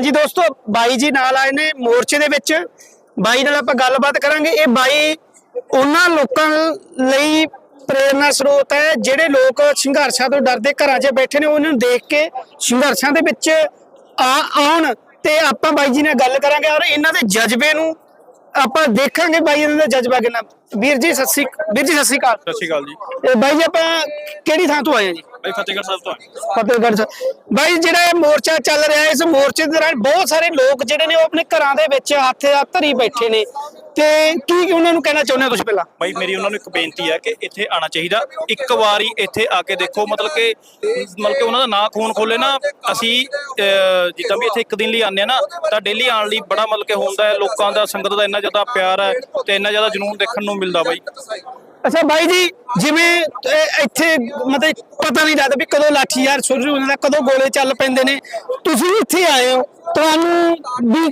ਹਾਂਜੀ ਦੋਸਤੋ ਬਾਈ ਜੀ ਨਾਲ ਆਏ ਨੇ ਮੋਰਚੇ ਦੇ ਵਿੱਚ। ਬਾਈ ਨਾਲ ਆਪਾਂ ਗੱਲਬਾਤ ਕਰਾਂਗੇ। ਇਹ ਬਾਈ ਉਹਨਾਂ ਲੋਕਾਂ ਲਈ ਪ੍ਰੇਰਨਾ ਸਰੋਤ ਹੈ ਜਿਹੜੇ ਲੋਕ ਸੰਘਰਸ਼ਾਂ ਤੋਂ ਡਰਦੇ ਘਰਾਂ 'ਚ ਬੈਠੇ ਨੇ ਉਹਨਾਂ ਨੂੰ ਦੇਖ ਕੇ ਸੰਘਰਸ਼ਾਂ ਦੇ ਵਿੱਚ ਆ ਆਉਣ ਤੇ ਆਪਾਂ ਬਾਈ ਜੀ ਨਾਲ ਗੱਲ ਕਰਾਂਗੇ ਔਰ ਇਹਨਾਂ ਦੇ ਜਜ਼ਬੇ ਨੂੰ ਆਪਾਂ ਦੇਖਾਂਗੇ ਬਾਈ ਇਹਨਾਂ ਦਾ ਜਜ਼ਬਾ ਕਿੰਨਾ। ਵੀਰ ਜੀ ਸਤਿ ਸ੍ਰੀ ਵੀਰ ਜੀ ਸਤਿ ਸ੍ਰੀ ਅਕਾਲ। ਸਤਿ ਸ਼੍ਰੀ ਅਕਾਲ ਜੀ। ਇਹ ਬਾਈ ਜੀ ਆਪਾਂ ਕਿਹੜੀ ਥਾਂ ਤੋਂ ਆਏ ਆ ਜੀ? ਭਾਈ ਫਤਿਹਗੜ੍ਹ ਸਾਹਿਬ ਤੋਂ। ਫਤਿਹਗੜ੍ਹ ਸਾਹਿਬ। ਬਾਈ ਜਿਹੜਾ ਇਹ ਮੋਰਚਾ ਚੱਲ ਰਿਹਾ ਹੈ ਇਸ ਮੋਰਚੇ ਦੇ ਦੌਰਾਨ ਬਹੁਤ ਸਾਰੇ ਲੋਕ ਜਿਹੜੇ ਨੇ ਉਹ ਆਪਣੇ ਘਰਾਂ ਦੇ ਵਿੱਚ ਹੱਥ ਧਰੀ ਬੈਠੇ ਨੇ। ਤੇ ਕੀ ਉਹਨਾਂ ਨੂੰ ਕਹਿਣਾ ਚਾਹੁੰਦੇ ਹੋ ਤੁਸੀਂ ਪਹਿਲਾਂ? ਭਾਈ ਮੇਰੀ ਉਹਨਾਂ ਨੂੰ ਇੱਕ ਬੇਨਤੀ ਹੈ ਕਿ ਇੱਥੇ ਆਣਾ ਚਾਹੀਦਾ। ਇੱਕ ਵਾਰੀ ਇੱਥੇ ਆ ਕੇ ਦੇਖੋ ਮਤਲਬ ਕਿ ਮਤਲਬ ਕਿ ਉਹਨਾਂ ਦਾ ਨਾਂ ਖੂਨ ਖੋਲੇ ਨਾ। ਅਸੀਂ ਜਿੱਦਾਂ ਵੀ ਇੱਥੇ ਇੱਕ ਦਿਨ ਲਈ ਆਉਂਦੇ ਆ ਨਾ ਤਾਂ ਡੇਲੀ ਆਉਣ ਲਈ ਬੜਾ ਮਤਲਬ ਕਿ ਹੁੰਦਾ ਹੈ। ਲੋਕਾਂ ਦਾ ਸੰਗਤ ਦਾ ਇੰਨਾ ਜ਼ਿਆਦਾ ਪਿਆਰ ਹੈ ਤੇ ਇੰਨਾ ਜ਼ਿਆਦਾ ਜਨੂਨ ਦੇਖਣ ਨੂੰ ਮਿਲਦਾ ਬਾਈ। ਅੱਛਾ ਬਾਈ ਜੀ ਜਿਵੇਂ ਇੱਥੇ ਮਤਲਬ ਪਤਾ ਨਹੀਂ ਲੱਗਦਾ ਵੀ ਕਦੋਂ ਲਾਠੀ ਯਾਰ ਸ਼ੁਰੂ ਹੁੰਦਾ ਕਦੋਂ ਗੋਲੇ ਚੱਲ ਪੈਂਦੇ ਨੇ। ਤੁਸੀਂ ਇੱਥੇ ਆਏ ਹੋ। ਤੁਹਾਨੂੰ ਵੀ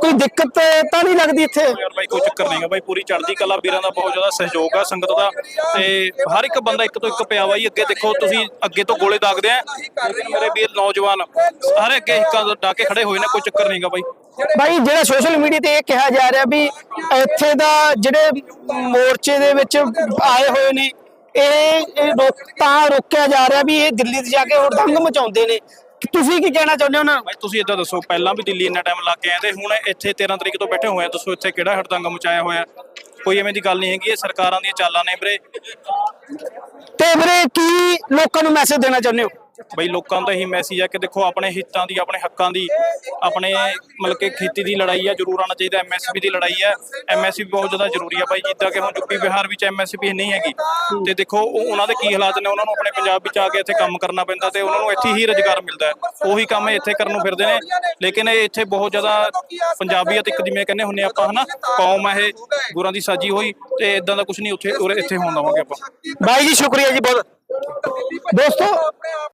ਕੋਈ ਦਿੱਕਤ ਤਾਂ ਨਹੀਂ ਲੱਗਦੀ ਇੱਥੇ? ਯਾਰ ਬਾਈ ਕੋਈ ਚੱਕਰ ਨਹੀਂਗਾ ਬਾਈ। ਪੂਰੀ ਚੜ੍ਹਦੀ ਕਲਾ ਵੀਰਾਂ ਦਾ ਬਹੁਤ ਜ਼ਿਆਦਾ ਸਹਿਯੋਗ ਆ ਸੰਗਤ ਦਾ। ਤੇ ਹਰ ਇੱਕ ਬੰਦਾ ਇੱਕ ਤੋਂ ਇੱਕ ਪਿਆ ਬਾਈ ਅੱਗੇ ਦੇਖੋ ਤੁਸੀਂ ਅੱਗੇ ਤੋਂ ਗੋਲੇ ਦਾਗਦੇ ਆ। ਲੇਕਿਨ ਮੇਰੇ ਵੀਰ ਨੌਜਵਾਨ ਸਾਰੇ ਅੱਗੇ ਹਿੱਕਾਂ ਡਾ ਕੇ ਖੜੇ ਹੋਏ ਨੇ ਕੋਈ ਚੱਕਰ ਨਹੀਂਗਾ ਬਾਈ। ਬਾਈ ਜਿਹੜਾ ਸੋਸ਼ਲ ਮੀਡੀਆ ਤੇ ਇਹ ਕਿਹਾ ਜਾ ਰਿਹਾ ਵੀ ਇੱਥੇ ਦਾ ਜਿਹੜੇ ਮੋਰਚੇ ਦੇ ਵਿੱਚ ਆਏ ਹੋਏ ਨੇ ਇਹ ਰੋਕ ਤਾਂ ਰੋਕਿਆ ਜਾ ਰਿਹਾ ਵੀ ਇਹ ਦਿੱਲੀ 'ਚ ਜਾ ਕੇ ਹੁੜਦੰਗ ਮਚਾਉਂਦੇ ਨੇ। ਤੁਸੀਂ ਕੀ ਕਹਿਣਾ ਚਾਹੁੰਦੇ ਹੋ ਨਾ? ਭਾਈ ਤੁਸੀਂ ਇਦਾਂ ਦੱਸੋ ਪਹਿਲਾਂ ਵੀ ਦਿੱਲੀ ਇੰਨਾ ਟਾਈਮ ਲੱਗ ਆਏ ਤੇ ਹੁਣ ਇੱਥੇ 13 ਤਰੀਕ ਤੋਂ ਬੈਠੇ ਹੋਏ ਆ ਦੱਸੋ ਇੱਥੇ ਕਿਹੜਾ ਹੜਦੰਗ ਮਚਾਇਆ ਹੋਇਆ? ਕੋਈ ਐਵੇਂ ਦੀ ਗੱਲ ਨਹੀਂ ਹੈਗੀ ਇਹ ਸਰਕਾਰਾਂ ਦੀਆਂ ਚਾਲਾਂ ਨੇ ਵੀਰੇ। ਤੇ ਵੀਰੇ ਕੀ ਲੋਕਾਂ ਨੂੰ ਮੈਸੇਜ ਦੇਣਾ ਚਾਹੁੰਦੇ ਹੋ? ਬਈ ਲੋਕਾਂ ਦਾ ਇਹੀ ਮੈਸੇਜ ਹੈ ਕਿ ਦੇਖੋ ਆਪਣੇ ਹਿੱਤਾਂ ਦੀ, ਆਪਣੇ ਹੱਕਾਂ ਦੀ, ਆਪਣੇ ਮਤਲਬ ਕਿ ਖੇਤੀ ਦੀ ਲੜਾਈ ਹੈ ਜ਼ਰੂਰ ਆਉਣਾ ਚਾਹੀਦਾ ਐਮਐਸਪੀ ਦੀ ਲੜਾਈ ਹੈ ਐਮਐਸਪੀ ਬਹੁਤ ਜ਼ਿਆਦਾ ਜ਼ਰੂਰੀ ਹੈ ਭਾਈ ਜਿੱਦਾਂ ਕਿ ਹੁਣ ਯੂਪੀ ਬਿਹਾਰ ਵਿੱਚ ਐਮਐਸਪੀ ਨਹੀਂ ਹੈਗੀ, ਤੇ ਦੇਖੋ ਉਹ ਉਹਨਾਂ ਦੇ ਕੀ ਹਾਲਾਤ ਨੇ, ਉਹਨਾਂ ਨੂੰ ਆਪਣੇ ਪੰਜਾਬ ਵਿੱਚ ਆ ਕੇ ਇੱਥੇ ਕੰਮ ਕਰਨਾ ਪੈਂਦਾ ਤੇ ਉਹਨਾਂ ਨੂੰ ਇੱਥੇ ਹੀ ਰੁਜ਼ਗਾਰ ਮਿਲਦਾ ਹੈ। ਉਹੀ ਕੰਮ ਇੱਥੇ ਕਰਨ ਨੂੰ ਫਿਰਦੇ ਨੇ, ਲੇਕਿਨ ਇਹ ਇੱਥੇ ਬਹੁਤ ਜ਼ਿਆਦਾ ਪੰਜਾਬੀਅਤ ਇੱਕ ਜਿਵੇਂ ਕਹਿੰਦੇ ਹੁੰਨੇ ਆਪਾਂ, ਹਨਾ, ਕੌਮ ਹੈ ਇਹ, ਗੁਰਾਂ ਦੀ ਸਾਜੀ ਹੋਈ, ਤੇ ਇਦਾਂ ਦਾ ਕੁਝ ਨਹੀਂ ਉੱਥੇ ਇੱਥੇ ਹੋਣ ਦਵਾਂਗੇ ਆਪਾਂ। ਬਾਈ ਜੀ, ਸ਼ੁਕਰੀਆ ਜੀ ਬਹੁਤ। ਦੋਸਤੋ